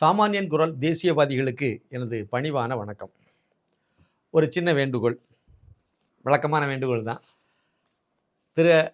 சாமானியன் குரல் தேசியவாதிகளுக்கு எனது பணிவான வணக்கம். ஒரு சின்ன வேண்டுகோள் வழக்கமான வேண்டுகோள் தான். திரு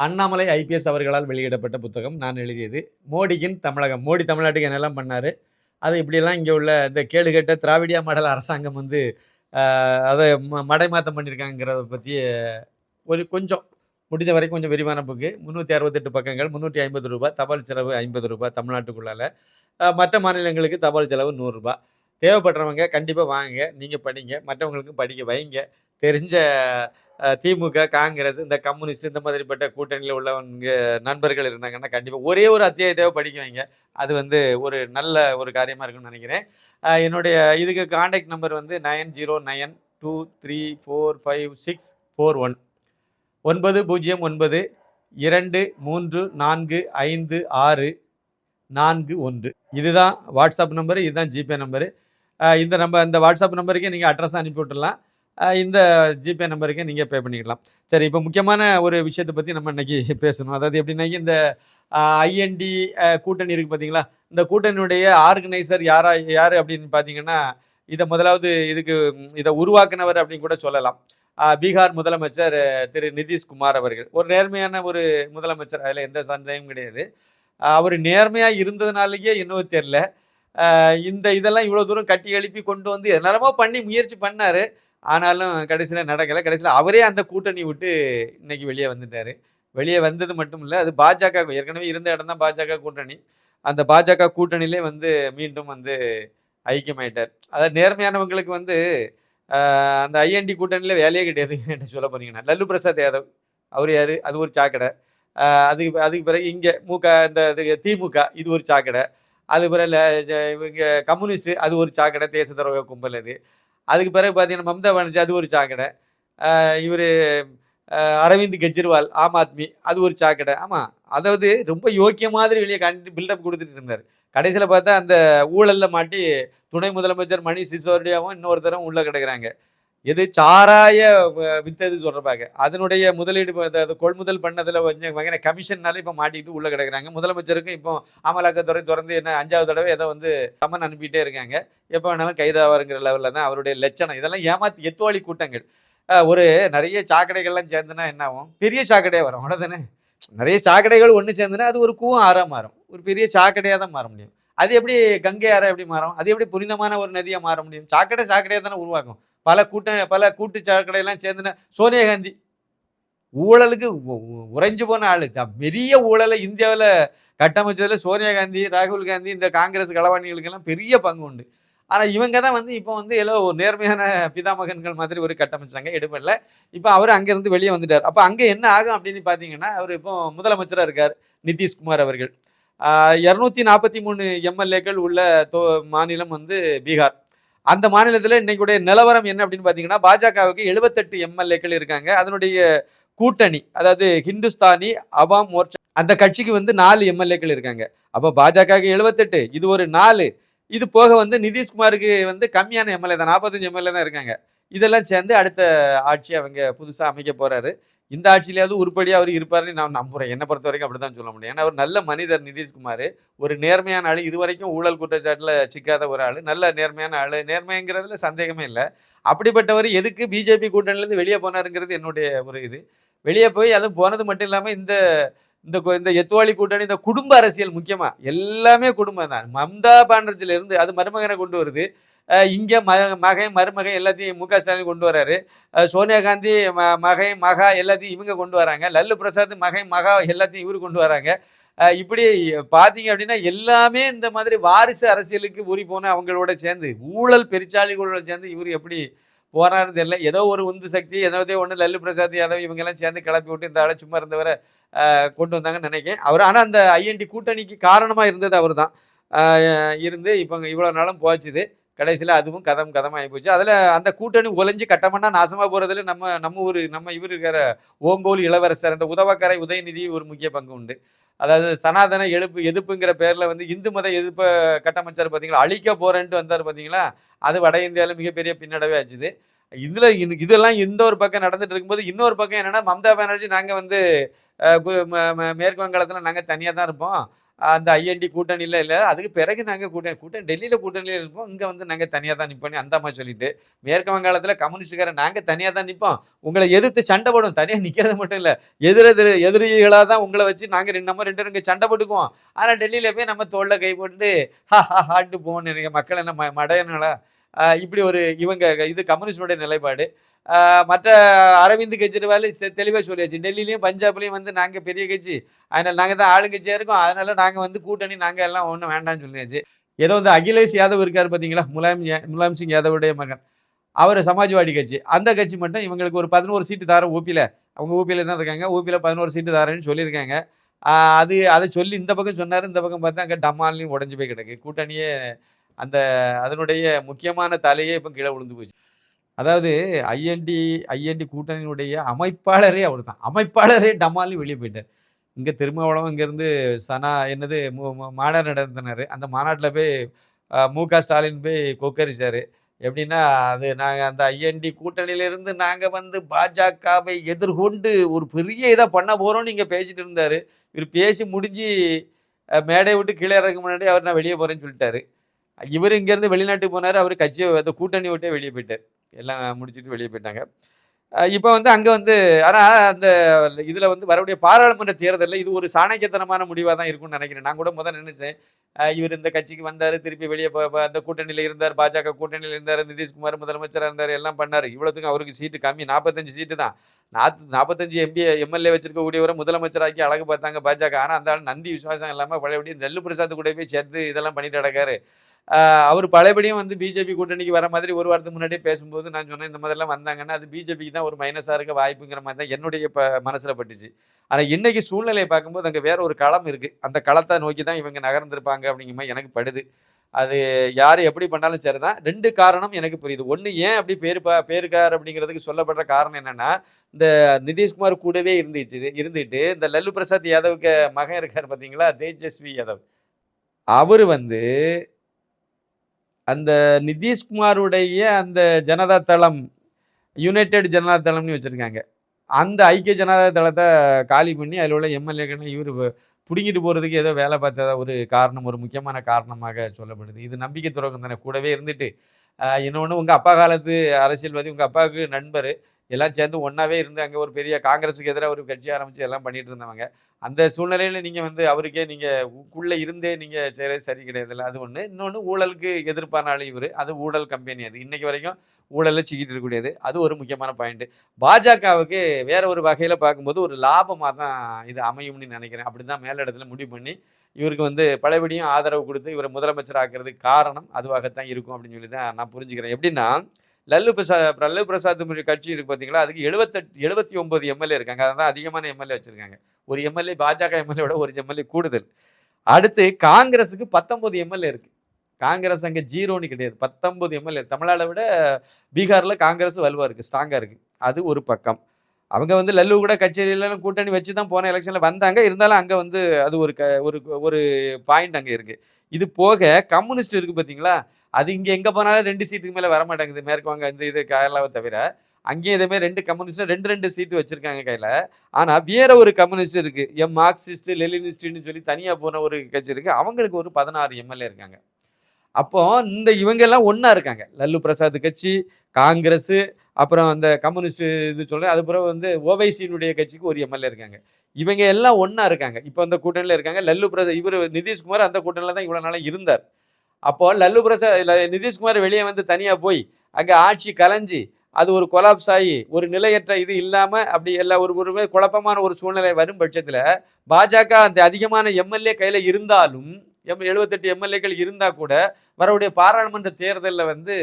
அண்ணாமலை ஐபிஎஸ் அவர்களால் வெளியிடப்பட்ட புத்தகம் நான் எழுதியது. மோடியின் தமிழகம் மோடி தமிழ்நாட்டுக்கு என்னெல்லாம் பண்ணார் அது இப்படியெல்லாம் இங்கே உள்ள இந்த கேடுகட்ட திராவிடியா மாடல் அரசாங்கம் வந்து அதை ம- மடைமாற்றம் பண்ணியிருக்காங்கிறத பற்றி ஒரு கொஞ்சம் முடிந்த வரைக்கும் கொஞ்சம் விரிவான புக்கு. முந்நூற்றி அறுபத்தெட்டு பக்கங்கள் முந்நூற்றி ஐம்பது ரூபாய் தபால் செலவு ஐம்பது ரூபாய் தமிழ்நாட்டுக்குள்ளால். மற்ற மாநிலங்களுக்கு தபால் செலவு நூறுரூபா தேவைப்படுறவங்க கண்டிப்பாக வாங்குங்க நீங்கள் படிங்க மற்றவங்களுக்கும் படிக்க வைங்க. தெரிஞ்ச திமுக காங்கிரஸ் இந்த கம்யூனிஸ்ட் இந்த மாதிரிப்பட்ட கூட்டணியில் உள்ளவங்க நண்பர்கள் இருந்தாங்கன்னா கண்டிப்பாக ஒரே ஒரு அத்தியாயத்தை படிக்க வைங்க. அது வந்து ஒரு நல்ல ஒரு காரியமாக இருக்கும்னு நினைக்கிறேன். என்னுடைய இதுக்கு காண்டாக்ட் நம்பர் வந்து nine zero nine two three four five six four one. ஒன்பது பூஜ்ஜியம் ஒன்பது இரண்டு மூன்று நான்கு ஐந்து ஆறு நான்கு ஒன்று. இதுதான் வாட்ஸ்அப் நம்பரு இதுதான் ஜிபே நம்பரு. இந்த நம்ம இந்த வாட்ஸ்அப் நம்பருக்கே நீங்கள் அட்ரஸ் அனுப்பி விட்டுடலாம் இந்த ஜிபே நம்பருக்கே நீங்கள் பே பண்ணிக்கலாம். சரி இப்போ முக்கியமான ஒரு விஷயத்தை பற்றி நம்ம இன்னைக்கு பேசணும். அதாவது எப்படின்னாக்கி இந்த ஐஎன்டி கூட்டணி இருக்குது பார்த்தீங்களா இந்த கூட்டணியுடைய ஆர்கனைசர் யாரா யார் அப்படின்னு பார்த்தீங்கன்னா இதை முதலாவது இதுக்கு இதை உருவாக்குனவர் அப்படின்னு கூட சொல்லலாம். பீகார் முதலமைச்சர் திரு நிதிஷ்குமார் அவர்கள். ஒரு நேர்மையான ஒரு முதலமைச்சர் அதில் எந்த சந்தேகமும் கிடையாது. அவர் நேர்மையாக இருந்ததுனாலேயே இன்னும் தெரில இந்த இதெல்லாம் இவ்வளோ தூரம் கட்டி எழுப்பி கொண்டு வந்து எதனாலமோ பண்ணி முயற்சி பண்ணார். ஆனாலும் கடைசியில் நடக்கலை. கடைசியில் அவரே அந்த கூட்டணி விட்டு இன்னைக்கு வெளியே வந்துட்டார். வெளியே வந்தது மட்டும் இல்லை அது பாஜக ஏற்கனவே இருந்த இடம் தான் பாஜக கூட்டணி. அந்த பாஜக கூட்டணியிலே வந்து மீண்டும் வந்து ஐக்கியமாயிட்டார். அதாவது நேர்மையானவங்களுக்கு வந்து அந்த ஐஎன்டி கூட்டணியில் வேலையே கிடையாது என்ன சொல்ல போனீங்கன்னா. லல்லு பிரசாத் யாதவ் அவர் யார்? அது ஒரு சாக்கடை. அதுக்கு அதுக்கு பிறகு இங்கே மூக இந்த இது திமுக இது ஒரு சாக்கடை. அது பிறகு ல- இவங்க கம்யூனிஸ்ட் அது ஒரு சாக்கடை. தேச துரோக கும்பல் அது. அதுக்கு பிறகு பார்த்தீங்கன்னா மம்தா பானர்ஜி அது ஒரு சாக்கடை. இவர் அரவிந்த் கெஜ்ரிவால் ஆம் ஆத்மி அது ஒரு சாக்கடை. ஆமாம் அதாவது ரொம்ப யோக்கிய மாதிரி வெளியே கண்டு பில்டப் கொடுத்துட்டு இருந்தார். கடைசியில் பார்த்தா அந்த ஊழலில் மாட்டி துணை முதலமைச்சர் மணி சிசோடியாவும் இன்னொருத்தரும் உள்ளே கிடக்குறாங்க. எது சாராய வித்தது தொடர்பாக. அதனுடைய முதலீடு அது- கொள்முதல் பண்ணதில் கொஞ்சம் வகையான கமிஷன்னால இப்போ மாட்டிக்கிட்டு உள்ளே கிடக்குறாங்க. முதலமைச்சருக்கும் இப்போ அமலாக்கத்துறை திறந்து என்ன அஞ்சாவது தடவை ஏதோ வந்து சமன் அனுப்பிட்டே இருக்காங்க. எப்போ வேணாலும் கைதாவாருங்கிற லெவலில் தான் அவருடைய லட்சணம். இதெல்லாம் ஏமாத்து எத்துவாளி கூட்டங்கள். ஒரு நிறைய சாக்கடைகள்லாம் சேர்ந்துனா என்ன ஆகும்? பெரிய சாக்கடையாக வரும். அவ்வளோதானே நிறைய சாக்கடைகள் ஒன்று சேர்ந்துனா அது ஒரு கூவம் ஆறாக மாறும். ஒரு பெரிய சாக்கடையாக தான் மாற முடியும். அது எப்படி கங்கை அறை எப்படி மாறும்? அது எப்படி புனிதமான ஒரு நதியாக மாற முடியும்? சாக்கடை சாக்கடையாக தானே உருவாக்கும் பல கூட்ட பல கூட்டு சாக்கடையெல்லாம் சேர்ந்துன சோனியா காந்தி ஊழலுக்கு உறைஞ்சு போன ஆள். பெரிய ஊழலை இந்தியாவில் கட்டமைச்சதில் சோனியா காந்தி ராகுல் காந்தி இந்த காங்கிரஸ் களவாணிகளுக்கெல்லாம் பெரிய பங்கு உண்டு. ஆனால் இவங்க தான் வந்து இப்போ வந்து ஏதோ ஒரு நேர்மையான பிதாமகன்கள் மாதிரி ஒரு கட்டமைச்சாங்க எடுபடல. இப்போ அவர் அங்கேருந்து வெளியே வந்துட்டார். அப்போ அங்கே என்ன ஆகும் அப்படின்னு பார்த்தீங்கன்னா அவர் இப்போ முதலமைச்சராக இருக்கார் நிதிஷ்குமார் அவர்கள். இரநூத்தி நாற்பத்தி மூணு எம்எல்ஏக்கள் உள்ள தோ மாநிலம் வந்து பீகார். அந்த மாநிலத்தில் இன்னைக்குடைய நிலவரம் என்ன அப்படின்னு பார்த்தீங்கன்னா பாஜகவுக்கு எழுபத்தெட்டு எம்எல்ஏக்கள் இருக்காங்க. அதனுடைய கூட்டணி அதாவது ஹிந்துஸ்தானி அவாம் மோர்ச்சா அந்த கட்சிக்கு வந்து நாலு எம்எல்ஏக்கள் இருக்காங்க. அப்போ பாஜகவுக்கு எழுபத்தெட்டு இது ஒரு நாலு. இது போக வந்து நிதிஷ்குமாருக்கு வந்து கம்மியான எம்எல்ஏ தான் நாற்பத்தஞ்சு எம்எல்ஏ தான் இருக்காங்க. இதெல்லாம் சேர்ந்து அடுத்த ஆட்சி அவங்க புதுசாக அமைக்க போகிறாரு இந்த ஆட்சியிலேயாவது உருப்படியாக அவர் இருப்பார்னு நான் நம்புறேன். என்னை பொறுத்த வரைக்கும் அப்படி தான் சொல்ல முடியும். ஏன்னா அவர் நல்ல மனிதர் நிதிஷ்குமார். ஒரு நேர்மையான ஆள். இது வரைக்கும் ஊழல் குற்றச்சாட்டில் சிக்காத ஒரு ஆள். நல்ல நேர்மையான ஆள். நேர்மைங்கிறதுல சந்தேகமே இல்லை. அப்படிப்பட்டவர் எதுக்கு பிஜேபி கூட்டணிலேருந்து வெளியே போனாருங்கிறது என்னுடைய ஒரு இது. வெளியே போய் அதுவும் போனது மட்டும் இல்லாமல் இந்த இந்த இந்த எத்துவாளி கூட்டணி இந்த குடும்ப அரசியல் முக்கியமாக எல்லாமே குடும்பம் தான் மம்தா பானர்ஜில இருந்து அது மருமகனை கொண்டு வருது. இங்கே ம மகை மருமகை எல்லாத்தையும் மு க. ஸ்டாலின் கொண்டு வராரு. சோனியா காந்தி ம மகை மகா எல்லாத்தையும் இவங்க கொண்டு வராங்க. லல்லு பிரசாத் மகை மகா எல்லாத்தையும் இவர் கொண்டு வராங்க. இப்படி பார்த்தீங்க அப்படின்னா எல்லாமே இந்த மாதிரி வாரிசு அரசியலுக்கு ஊறி போன அவங்களோட சேர்ந்து ஊழல் பெருச்சாளிகளோட சேர்ந்து இவர் எப்படி போனாருன்னு தெரியல. ஏதோ ஒரு உந்து சக்தி ஏதோ ஒன்று லல்லு பிரசாத் யாதவ் இவங்கெல்லாம் சேர்ந்து கிளப்பி விட்டு இந்த ஆளை சும்மா இருந்தவரை கொண்டு வந்தாங்கன்னு நினைக்கிறேன். அவர் ஆனால் அந்த ஐஎன்டி கூட்டணிக்கு காரணமாக இருந்தது அவர் தான் இருந்து இப்போ இவ்வளோ நாளும் போச்சுது. கடைசியில் அதுவும் கதம் கதம் ஆகி போச்சு. அதில் அந்த கூட்டணி ஒலைஞ்சு கட்டமன்னா நாசமாக போகிறதுல நம்ம நம்ம ஊர் நம்ம இவர் இருக்கிற ஓங்கோல் இளவரசர் அந்த உதவக்கரை உதயநிதி ஒரு முக்கிய பங்கு உண்டு. அதாவது சனாதன எழுப்பு எதிர்ப்புங்கிற பேரில் வந்து இந்து மத எதிர்ப்பை கட்டமைச்சார் பார்த்தீங்களா அழிக்க போகிறேன்ட்டு வந்தார் பார்த்தீங்களா அது வட இந்தியாவில் மிகப்பெரிய பின்னடைவே ஆச்சுது. இதில் இதெல்லாம் இந்த ஒரு பக்கம் நடந்துட்டு இருக்கும்போது இன்னொரு பக்கம் என்னென்னா மம்தா பானர்ஜி நாங்கள் வந்து மேற்கு வங்காளத்தில் நாங்கள் தனியாக தான் இருப்போம். அந்த ஐஎன்டி கூட்டணியில் இல்லை. அதுக்கு பிறகு நாங்கள் கூட்டணி கூட்டணி டெல்லியில் கூட்டணியில் இருப்போம். இங்கே வந்து நாங்கள் தனியாக தான் நிற்போம் அந்த சொல்லிட்டு மேற்கு வங்காளத்தில் கம்யூனிஸ்டுக்காரன் நாங்கள் தனியாக தான் நிற்போம் உங்களை எதிர்த்து சண்டை போடும். தனியாக நிற்கிறது மட்டும் இல்லை. எதிரெதிர் எதிரிகளாக தான் உங்களை வச்சு நாங்கள் ரெண்டு நம்ம ரெண்டு பேரும் இங்கே சண்டை போட்டுக்குவோம். ஆனால் டெல்லியில் போய் நம்ம தோளில் கை போட்டுட்டு ஹா ஹா ஹான்ட்டு போகணும் எனக்கு மக்கள் என்ன ம மடையனுங்களா இப்படி ஒரு இவங்க இது கம்யூனிஸ்டோடைய நிலைப்பாடு. மற்ற அரவிந்த் கெஜ்ரிவால் தெளிவாக சொல்லியாச்சு. டெல்லிலையும் பஞ்சாப்லேயும் வந்து நாங்கள் பெரிய கட்சி. அதனால் நாங்கள் தான் ஆளுங்கட்சியாக இருக்கோம். அதனால் நாங்கள் வந்து கூட்டணி நாங்கள் எல்லாம் ஒன்றும் வேண்டாம்னு சொல்லியாச்சு. ஏதோ வந்து அகிலேஷ் யாதவ் இருக்கார் பார்த்தீங்களா முலாயம் யா- முலாயம் சிங் யாதவுடைய மகன். அவர் சமாஜ்வாடி கட்சி. அந்த கட்சி மட்டும் இவங்களுக்கு ஒரு பதினோரு சீட்டு தாரம் ஓபியில் அவங்க ஓபியில் தான் இருக்காங்க. ஓபியில் பதினோரு சீட்டு தரேன்னு சொல்லியிருக்காங்க. அது அதை சொல்லி இந்த பக்கம் சொன்னார். இந்த பக்கம் பார்த்தா அங்கே டமால்லையும் உடஞ்சி போய் கிடக்கு. கூட்டணியே அந்த அதனுடைய முக்கியமான தலையே இப்போ கீழே விழுந்து போச்சு. அதாவது ஐஎன்டி ஐஎன்டி கூட்டணியினுடைய அமைப்பாளரே அவர் தான் அமைப்பாளரே டமாலி வெளியே போயிட்டார். இங்கே திருமாவளவன் இங்கேருந்து சனா என்னது மாநாடு நடத்தினார். அந்த மாநாட்டில் போய் மு க ஸ்டாலின் போய் கொக்கரிச்சார். எப்படின்னா அது நாங்கள் அந்த ஐஎன்டி கூட்டணியிலிருந்து நாங்கள் வந்து பாஜகவை எதிர்கொண்டு ஒரு பெரிய இதாக பண்ண போகிறோம்னு இங்கே பேசிட்டு இருந்தார். இவர் பேசி முடிஞ்சு மேடை மேடையை விட்டு கீழே இறங்க முன்னாடி அவர் நான் வெளியே போகிறேன்னு சொல்லிட்டாரு. இவர் இங்கேருந்து வெளிநாட்டுக்கு போனார் அவர் கட்சியை அந்த கூட்டணி விட்டே வெளியே போயிட்டார். எல்லாம் முடிச்சிட்டு வெளியே போயிட்டாங்க. இப்போ வந்து அங்கே வந்து ஆனால் அந்த இதில் வந்து வரக்கூடிய பாராளுமன்ற தேர்தலில் இது ஒரு சாணக்கியத்தனமான முடிவாக தான் இருக்கும்னு நினைக்கிறேன். நான் கூட முதல்ல நினைச்சேன். இவர் இந்த கட்சிக்கு வந்தார் திருப்பி வெளியே போ- அந்த கூட்டணியில் இருந்தார் பாஜக கூட்டணியில் இருந்தார் நிதிஷ்குமார் முதலமைச்சராக இருந்தார் எல்லாம் பண்ணார். இவ்வளோத்துக்கும் அவருக்கு சீட்டு கம்மி நாற்பத்தஞ்சு சீட்டு தான். நாற்று நாற்பத்தஞ்சு எம்பி எம்எல்ஏ வச்சிருக்கக்கூடியவரை முதலமைச்சராக்கி அழகு பார்த்தாங்க பாஜக. ஆனால் அந்த ஆள் நன்றி விசுவாசம் இல்லாமல் பழையபடி நெல்லு பிரசாத் கூட போய் சேர்த்து இதெல்லாம் பண்ணிட்டு கிடக்காரு. அவர் பழையபடியும் வந்து பிஜேபி கூட்டணிக்கு வர மாதிரி ஒரு வாரத்துக்கு முன்னாடியே பேசும்போது நான் சொன்னேன் இந்த மாதிரிலாம் வந்தாங்கன்னா அது பிஜேபிக்கு தான் ஒரு மைனஸாக இருக்க வாய்ப்புங்கிற மாதிரி தான் என்னுடைய இப்போ மனசில் பட்டுச்சு. ஆனால் இன்றைக்கி சூழ்நிலையை பார்க்கும்போது அங்கே வேற ஒரு களம் இருக்குது அந்த களத்தை நோக்கி தான் இவங்க நகர்ந்திருப்பாங்க. அப்படிங்கிற மாதிரி எனக்கு படுது. அது யார் எப்படி பண்ணாலும் சரி தான் ரெண்டு காரணம் எனக்கு புரியுது. ஒன்று ஏன் அப்படி பேர் பா பேருக்கார் அப்படிங்கிறதுக்கு சொல்லப்படுற காரணம் என்னன்னா இந்த நிதிஷ்குமார் கூடவே இருந்துச்சு இருந்துட்டு இந்த லல்லு பிரசாத் யாதவுக்கு மகன் இருக்கார் பார்த்தீங்களா தேஜஸ்வி யாதவ். அவர் வந்து அந்த நிதிஷ்குமாருடைய அந்த ஜனதா தளம் யுனைடெட் ஜனதா தளம்னு வச்சுருக்காங்க. அந்த ஐக்கிய ஜனதா தளத்தை காலி பண்ணி அதில் உள்ள எம்எல்ஏக்கள் இவர் பிடுங்கிட்டு போகிறதுக்கு ஏதோ வேலை பார்த்ததா ஒரு காரணம் ஒரு முக்கியமான காரணமாக சொல்லப்படுது. இது நம்பிக்கை துறக்கம் தானே கூடவே இருந்துட்டு இன்னொன்று உங்கள் அப்பா காலத்து அரசியல்வாதி உங்கள் அப்பாவுக்கு நண்பர் எல்லாம் சேர்ந்து ஒன்றாவே இருந்து அங்கே ஒரு பெரிய காங்கிரஸுக்கு எதிராக ஒரு கட்சி ஆரம்பித்து எல்லாம் பண்ணிட்டு இருந்தவங்க. அந்த சூழ்நிலையில் நீங்கள் வந்து அவருக்கே நீங்கள் உள்ளே இருந்தே நீங்கள் செய்கிறது சரி கிடையாதுல்ல. அது ஒன்று இன்னொன்று ஊழலுக்கு எதிர்ப்பானாலும் இவர். அது ஊழல் கம்பெனி அது. இன்றைக்கு வரைக்கும் ஊழலில் சிக்கிட்டு இருக்கக்கூடியது. அது ஒரு முக்கியமான பாயிண்ட்டு பாஜகவுக்கு வேற ஒரு வகையில் பார்க்கும்போது ஒரு லாபமாக தான் இது அமையும்னு நினைக்கிறேன். அப்படி தான் மேலிடத்துல முடிவு பண்ணி இவருக்கு வந்து பலபடியும் ஆதரவு கொடுத்து இவரை முதலமைச்சர் ஆக்குறதுக்கு காரணம் அதுவாகத்தான் இருக்கும் அப்படின்னு சொல்லி தான் நான் புரிஞ்சுக்கிறேன். எப்படின்னா லல்லு பிரசாத் லல்லு பிரசாத் கட்சி இருக்கு பார்த்தீங்களா அதுக்கு எழுபத்தெட்டு எழுபத்தி ஒன்பது எம்எல்ஏ இருக்காங்க. அதான் அதிகமான எம்எல்ஏ வச்சுருக்காங்க. ஒரு எம்எல்ஏ பாஜக எம்எல்ஏவோட ஒரு எம்எல்ஏ கூடுதல். அடுத்து காங்கிரஸுக்கு பத்தொம்பது எம்எல்ஏ இருக்குது காங்கிரஸ் அங்கே ஜீரோன்னு கிடையாது. பத்தொம்பது எம்எல்ஏ தமிழ்நாடை விட பீகாரில் காங்கிரஸ் வலுவாக இருக்குது ஸ்ட்ராங்காக இருக்குது அது ஒரு பக்கம். அவங்க வந்து லல்லு கூட கச்சேரியிலாம் கூட்டணி வச்சு தான் போன எலெக்ஷனில் வந்தாங்க. இருந்தாலும் அங்கே வந்து அது ஒரு க ஒரு ஒரு பாயிண்ட் அங்கே இருக்குது இது போக கம்யூனிஸ்ட் இருக்குது பார்த்தீங்களா அது இங்கே எங்கே போனாலும் ரெண்டு சீட்டுக்கு மேலே வர மாட்டேங்குது மேற்கு வங்க இந்த இது கேரளாவை தவிர. அங்கேயும் இதேமாதிரி ரெண்டு கம்யூனிஸ்ட் ரெண்டு ரெண்டு சீட்டு வச்சுருக்காங்க கையில். ஆனால் வேற ஒரு கம்யூனிஸ்ட் இருக்குது எம் மார்க்சிஸ்ட் லெலினிஸ்ட்டுன்னு சொல்லி தனியாக போன ஒரு கட்சி இருக்குது அவங்களுக்கு ஒரு பதினாறு எம்எல்ஏ இருக்காங்க. அப்போ இந்த இவங்க எல்லாம் ஒன்றா இருக்காங்க. லல்லு பிரசாத் கட்சி காங்கிரஸ் அப்புறம் அந்த கம்யூனிஸ்ட் இது சொல்கிறேன் அது பிறகு வந்து ஓவைசியினுடைய கட்சிக்கு ஒரு எம்எல்ஏ இருக்காங்க. இவங்க எல்லாம் ஒன்றா இருக்காங்க. இப்போ அந்த கூட்டணியில் இருக்காங்க. லல்லு பிரசாத் இவர் நிதிஷ்குமார் அந்த கூட்டணியில் தான் இவ்வளோ நாளாக இருந்தார். அப்போது லல்லு பிரசாத் இல்லை நிதிஷ்குமார் வெளியே வந்து தனியாக போய் அங்கே ஆட்சி கலைஞ்சி அது ஒரு கொலாப்ஸ் ஆகி ஒரு நிலையற்ற இது இல்லாமல் அப்படி எல்லா ஒரு ஒரு குழப்பமான ஒரு சூழ்நிலை வரும் பட்சத்தில் பாஜக அந்த அதிகமான எம்எல்ஏ கையில் இருந்தாலும் எம் எழுபத்தெட்டு எம்எல்ஏக்கள் இருந்தால் கூட வரக்கூடிய பாராளுமன்ற தேர்தலில் வந்து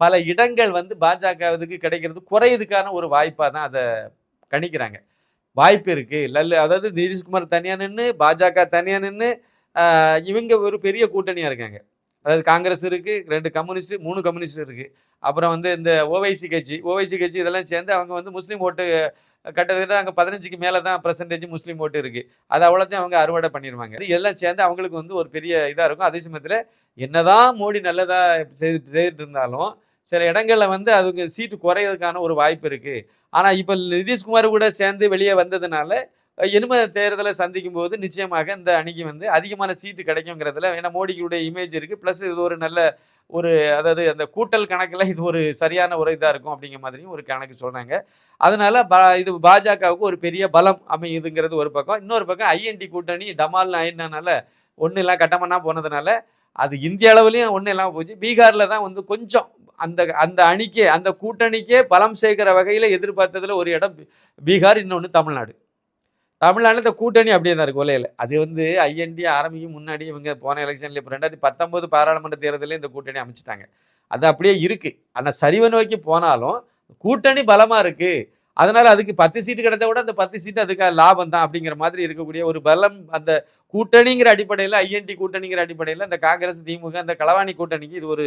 பல இடங்கள் வந்து பாஜகவுக்கு கிடைக்கிறது குறையதுக்கான ஒரு வாய்ப்பாக தான் அதை கணிக்கிறாங்க. வாய்ப்பு இருக்குது லல்லு அதாவது நிதிஷ்குமார் தனியாக நின்று பாஜக தனியாக நின்று இவங்க ஒரு பெரிய கூட்டணியாக இருக்காங்க. அதாவது காங்கிரஸ் இருக்குது ரெண்டு கம்யூனிஸ்ட் மூணு கம்யூனிஸ்ட் இருக்குது அப்புறம் வந்து இந்த ஓவைசி கட்சி ஓவைசி கட்சி இதெல்லாம் சேர்ந்து அவங்க வந்து முஸ்லீம் ஓட்டு கிட்டத்தட்ட அங்கே பதினஞ்சுக்கு மேலே தான் பர்சன்டேஜ் முஸ்லீம் ஓட்டு இருக்குது அது அவ்வளோத்தையும் அவங்க அறுவடை பண்ணிடுவாங்க இது எல்லாம் சேர்ந்து அவங்களுக்கு வந்து ஒரு பெரிய இதாக இருக்கும். அதே சமயத்தில் என்னதான் மோடி நல்லதாக செய்து செய்துட்டு இருந்தாலும் சில இடங்களில் வந்து அதுக்கு சீட்டு குறையிறதுக்கான ஒரு வாய்ப்பு இருக்குது ஆனால் இப்போ நிதிஷ்குமார் கூட சேர்ந்து வெளியே வந்ததுனால இனிமே தேர்தலை சந்திக்கும் போது நிச்சயமாக இந்த அணிக்கு வந்து அதிகமான சீட்டு கிடைக்குங்கிறதுல ஏன்னா மோடிக்குடைய இமேஜ் இருக்குது ப்ளஸ் இது ஒரு நல்ல ஒரு அதாவது அந்த கூட்டல் கணக்கில் இது ஒரு சரியான ஒரு இதாக இருக்கும் அப்படிங்கிற மாதிரியும் ஒரு கணக்கு சொன்னாங்க அதனால பா இது பாஜகவுக்கு ஒரு பெரிய பலம் அமையுதுங்கிறது ஒரு பக்கம். இன்னொரு பக்கம் ஐஎன்டி கூட்டணி டமால் ஆயினால ஒன்றும் எல்லாம் கட்டமன்னா போனதுனால அது இந்திய அளவுலேயும் ஒன்றும் இல்லாமல் போச்சு. பீகாரில் தான் வந்து கொஞ்சம் அந்த அந்த அணிக்கே அந்த கூட்டணிக்கே பலம் சேர்க்கிற வகையில் எதிர்பார்த்ததில் ஒரு இடம் பீகார் இன்னொன்று தமிழ்நாடு. தமிழ்நாட்டில் இந்த கூட்டணி அப்படியே தான் இருக்கு ஒலையில். அது வந்து ஐஎன்டி ஆரம்பிக்கும் முன்னாடி இவங்க போன எலெக்ஷன்ல இப்போ ரெண்டாயிரத்தி பத்தொன்பது பாராளுமன்ற தேர்தலில் இந்த கூட்டணி அமைச்சிட்டாங்க. அது அப்படியே இருக்கு. ஆனால் சரிவை நோக்கி போனாலும் கூட்டணி பலமாக இருக்கு. அதனால அதுக்கு பத்து சீட்டு கிடைச்சா கூட அந்த பத்து சீட்டு அதுக்கு லாபம் தான் அப்படிங்கிற மாதிரி இருக்கக்கூடிய ஒரு பலம் அந்த கூட்டணிங்கிற அடிப்படையில் ஐஎன்டி கூட்டணிங்கிற அடிப்படையில் இந்த காங்கிரஸ் திமுக அந்த களவாணி கூட்டணிக்கு இது ஒரு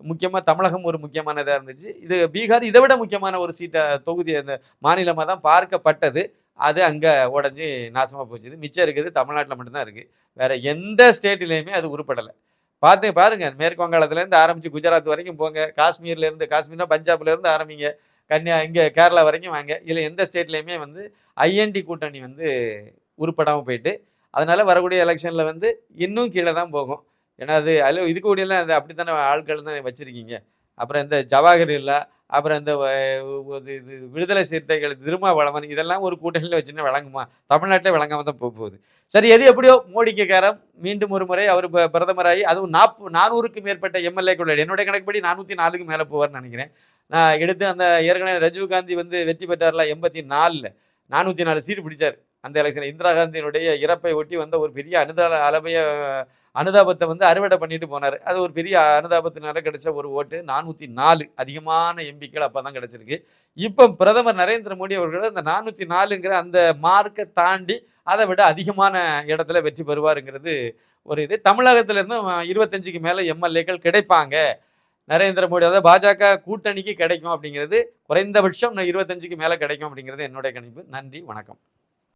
முக்கியமாக தமிழகம் ஒரு முக்கியமானதாக இருந்துச்சு. இது பீகார் இதை விட முக்கியமான ஒரு சீட்டை தொகுதி அந்த மாநிலமாக தான் பார்க்கப்பட்டது. அது அங்கே உடஞ்சி நாசமாக போச்சுது. மிச்சம் இருக்குது தமிழ்நாட்டில் மட்டும்தான் இருக்குது வேறு எந்த ஸ்டேட்லேயுமே அது உருப்படலை. பார்த்து பாருங்கள் மேற்கு வங்காளத்துலேருந்து ஆரம்பித்து குஜராத் வரைக்கும் போங்க. காஷ்மீர்லேருந்து காஷ்மீர்னா பஞ்சாப்லேருந்து ஆரம்பிங்க. கன்னியா இங்கே கேரளா வரைக்கும் வாங்க. இதில் எந்த ஸ்டேட்லேயுமே வந்து ஐஎன்டி கூட்டணி வந்து உருப்படாமல் போயிட்டு அதனால் வரக்கூடிய எலெக்ஷனில் வந்து இன்னும் கீழே தான் போகும். ஏன்னா அது அதில் இருக்கக்கூடியலாம் அது அப்படித்தானே ஆட்கள் தான் வச்சுருக்கீங்க. அப்புறம் இந்த ஜவாஹர் இல்லா அப்புறம் இந்த இது விடுதலை சிறுத்தைகள் திருமாவளவன் இதெல்லாம் ஒரு கூட்டணியில் வச்சுன்னு விளங்குமா? தமிழ்நாட்டில் விளங்காமல் தான் போக போகுது. சரி எது எப்படியோ மோடிக்கு காரம் மீண்டும் ஒரு முறை அவர் ப- பிரதமராகி அதுவும் நாப் நானூறுக்கு மேற்பட்ட எம்எல்ஏக்கள் என்னுடைய கணக்குப்படி நானூற்றி நாலுக்கு மேலே போவார்னு நினைக்கிறேன். நான் எடுத்து அந்த ஏற்கனவே ரஜீவ் காந்தி வந்து வெற்றி பெற்றார்ல எண்பத்தி நாலில் நானூற்றி நாலு சீட்டு பிடிச்சார். அந்த எலெக்ஷன் இந்திரா காந்தியினுடைய இறப்பை ஒட்டி வந்த ஒரு பெரிய அனுதால அளவைய அனுதாபத்தை வந்து அறுவடை பண்ணிட்டு போனார். அது ஒரு பெரிய அனுதாபத்தினால கிடைச்ச ஒரு ஓட்டு. நானூற்றி நாலு அதிகமான எம்பிக்கள் அப்போ தான் கிடைச்சிருக்கு. இப்போ பிரதமர் நரேந்திர மோடி அவர்கள் அந்த நானூற்றி நாலுங்கிற அந்த மார்க்கை தாண்டி அதை விட அதிகமான இடத்துல வெற்றி பெறுவாருங்கிறது ஒரு இது. தமிழகத்திலேருந்தும் இருபத்தஞ்சுக்கு மேலே எம்எல்ஏக்கள் கிடைப்பாங்க. நரேந்திர மோடி அதாவது பாஜக கூட்டணிக்கு கிடைக்கும் அப்படிங்கிறது குறைந்தபட்சம் இருபத்தஞ்சுக்கு மேலே கிடைக்கும் அப்படிங்கிறது என்னுடைய கணிப்பு. நன்றி வணக்கம்.